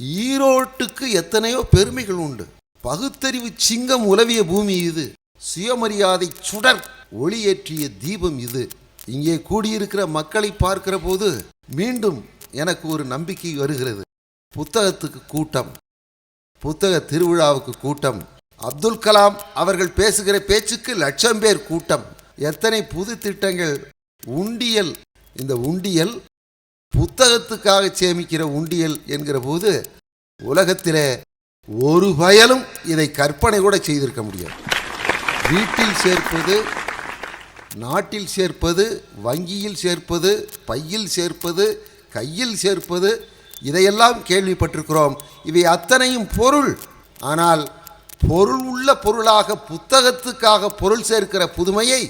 ஈரோட்டுக்கு எத்தனையோ பெருமைகள் உண்டு. பகுத்தறிவு சிங்கம் உலவிய பூமி இது. சுயமரியாதை சுடர் ஒளியேற்றிய தீபம் இது. இங்கே கூடியிருக்கிற மக்களை பார்க்கிற போது மீண்டும் எனக்கு ஒரு நம்பிக்கை வருகிறது. புத்தகத்துக்கு கூட்டம். புத்தக திருவிழாவுக்கு கூட்டம். அப்துல் கலாம் அவர்கள் பேசுகிற பேச்சுக்கு லட்சம் பேர் கூட்டம். எத்தனை புது திட்டங்கள். உண்டியல். இந்த உண்டியல் புத்தகத்துக்காக சேமிக்கிற உண்டியல் என்கிற போது உலகத்திலே ஒரு பயலும் இதை கற்பனை கூட செய்திருக்க முடியாது. வீட்டில் சேர்ப்பது நாட்டில் சேர்ப்பது வங்கியில் சேர்ப்பது பையில் சேர்ப்பது கையில் சேர்ப்பது இதையெல்லாம் கேள்விப்பட்டிருக்கிறோம். இவை அத்தனையும் பொருள். ஆனால் பொருள் உள்ள பொருளாக புத்தகத்துக்காக பொருள் சேர்க்கிற புதுமையை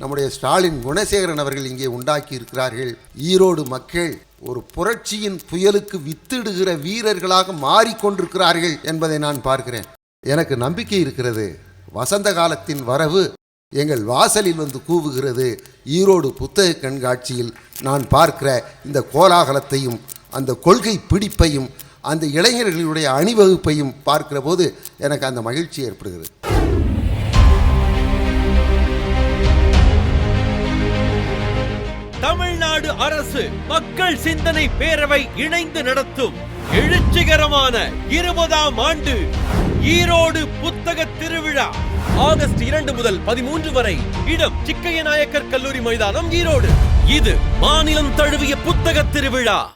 நம்முடைய ஸ்டாலின் குணசேகரன் அவர்கள் இங்கே உண்டாக்கி இருக்கிறார்கள் ஈரோடு மக்கள் ஒரு புரட்சியின் புயலுக்கு வித்திடுகிற வீரர்களாக மாறிக்கொண்டிருக்கிறார்கள் என்பதை நான் பார்க்கிறேன். எனக்கு நம்பிக்கை இருக்கிறது. வசந்த காலத்தின் வரவு எங்கள் வாசலில் வந்து கூவுகிறது. ஈரோடு புத்தக கண்காட்சியில் நான் பார்க்கிற இந்த கோலாகலத்தையும் அந்த கொள்கை பிடிப்பையும் அந்த இளைஞர்களுடைய அணிவகுப்பையும் பார்க்கிற போது எனக்கு அந்த மகிழ்ச்சி ஏற்படுகிறது. அரசு மக்கள் சிந்தனை பேரவை இணைந்து நடத்தும் எழுச்சிகரமான இருபதாம் ஆண்டு ஈரோடு புத்தக திருவிழா. ஆகஸ்ட் இரண்டு முதல் பதிமூன்று வரை இடம் சிக்கைய நாயக்கர் கல்லூரி மைதானம் ஈரோடு. இது மாநிலம் தழுவிய புத்தக திருவிழா.